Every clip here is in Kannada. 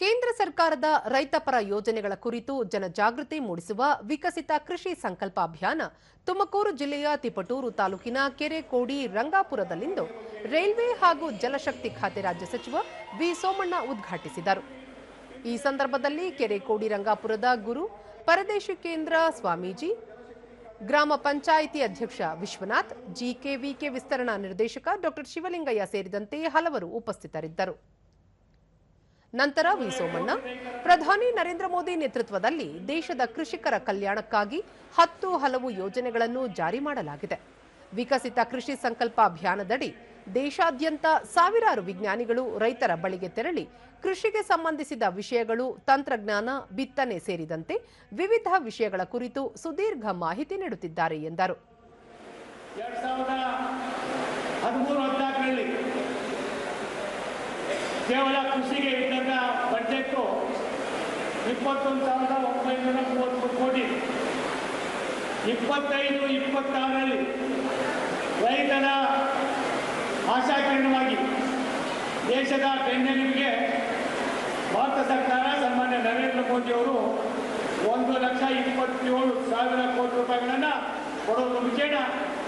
ಕೇಂದ್ರ ಸರ್ಕಾರದ ರೈತಪರ ಯೋಜನೆಗಳ ಕುರಿತು ಜನಜಾಗೃತಿ ಮೂಡಿಸುವ ವಿಕಸಿತ ಕೃಷಿ ಸಂಕಲ್ಪ ಅಭಿಯಾನ ತುಮಕೂರು ಜಿಲ್ಲೆಯ ತಿಪಟೂರು ತಾಲೂಕಿನ ಕೆರೆಕೋಡಿ ರಂಗಾಪುರದಲ್ಲಿಂದು ರೈಲ್ವೆ ಹಾಗೂ ಜಲಶಕ್ತಿ ಖಾತೆ ರಾಜ್ಯ ಸಚಿವ ವಿ ಸೋಮಣ್ಣ ಉದ್ಘಾಟಿಸಿದರು. ಈ ಸಂದರ್ಭದಲ್ಲಿ ಕೆರೆಕೋಡಿ ರಂಗಾಪುರದ ಗುರು ಪರದೇಶಿ ಕೇಂದ್ರ ಸ್ವಾಮೀಜಿ, ಗ್ರಾಮ ಪಂಚಾಯಿತಿ ಅಧ್ಯಕ್ಷ ವಿಶ್ವನಾಥ್ ಜಿಕೆವಿಕೆ ವಿಸ್ತರಣಾ ನಿರ್ದೇಶಕ ಡಾಕ್ಟರ್ ಶಿವಲಿಂಗಯ್ಯ ಸೇರಿದಂತೆ ಹಲವರು ಉಪಸ್ಥಿತರಿದ್ದರು. ನಂತರ ವಿ. ಸೋಮಣ್ಣ. ಪ್ರಧಾನಿ ನರೇಂದ್ರ ಮೋದಿ ನೇತೃತ್ವದಲ್ಲಿ ದೇಶದ ಕೃಷಿಕರ ಕಲ್ಯಾಣಕ್ಕಾಗಿ ಹತ್ತು ಹಲವು ಯೋಜನೆಗಳನ್ನು ಜಾರಿ ಮಾಡಲಾಗಿದೆ. ವಿಕಸಿತ ಕೃಷಿ ಸಂಕಲ್ಪ ಅಭಿಯಾನದಡಿ ದೇಶಾದ್ಯಂತ ಸಾವಿರಾರು ವಿಜ್ಞಾನಿಗಳು ರೈತರ ಬಳಿಗೆ ತೆರಳಿ ಕೃಷಿಗೆ ಸಂಬಂಧಿಸಿದ ವಿಷಯಗಳು, ತಂತ್ರಜ್ಞಾನ, ಬಿತ್ತನೆ ಸೇರಿದಂತೆ ವಿವಿಧ ವಿಷಯಗಳ ಕುರಿತು ಸುದೀರ್ಘ ಮಾಹಿತಿ ನೀಡುತ್ತಿದ್ದಾರೆ ಎಂದರು. ಕೇವಲ ಕೃಷಿಗೆ ಇದ್ದಂಥ ಬಜೆಟ್ ಇಪ್ಪತ್ತೊಂದು ಸಾವಿರದ ಒಂಬೈನೂರ ಮೂವತ್ತು ಕೋಟಿ. ಇಪ್ಪತ್ತೈದು, ಇಪ್ಪತ್ತಾರರಲ್ಲಿ ರೈತರ ಆಶಾಕಿರಣವಾಗಿ ದೇಶದ ಬೆನ್ನೆಲುಬಿಗೆ ಭಾರತ ಸರ್ಕಾರ ಸನ್ಮಾನ್ಯ ನರೇಂದ್ರ ಮೋದಿಯವರು ಒಂದು ಲಕ್ಷ ಇಪ್ಪತ್ತೇಳು ಸಾವಿರ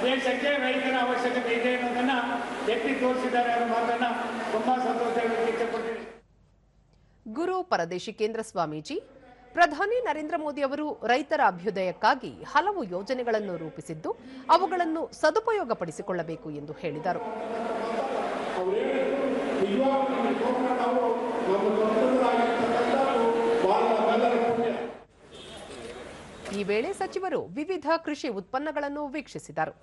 ದೇಶಕ್ಕೆ ರೈತರ ಅವಶ್ಯಕತೆ ಇದೆ ಅನ್ನೋದನ್ನ ಎತ್ತಿ ತೋರಿಸಿದ್ದಾರೆ ಅನ್ನೋ ಮಾತನ್ನ ತುಂಬಾ ಸಂತೋಷ ವ್ಯಕ್ತಪಡ್ತೀನಿ ಗುರು ಪರದೇಶಿ ಕೇಂದ್ರ ಸ್ವಾಮೀಜಿ ಪ್ರಧಾನಿ ನರೇಂದ್ರ ಮೋದಿ ಅವರು ರೈತರ ಅಭ್ಯುದಯಕ್ಕಾಗಿ ಹಲವು ಯೋಜನೆಗಳನ್ನು ರೂಪಿಸಿದ್ದು ಅವುಗಳನ್ನು ಸದುಪಯೋಗಪಡಿಸಿಕೊಳ್ಳಬೇಕು ಎಂದು ಹೇಳಿದರು. ಈ ವೇಳೆ ಸಚಿವರು ವಿವಿಧ ಕೃಷಿ ಉತ್ಪನ್ನಗಳನ್ನು ವೀಕ್ಷಿಸಿದರು.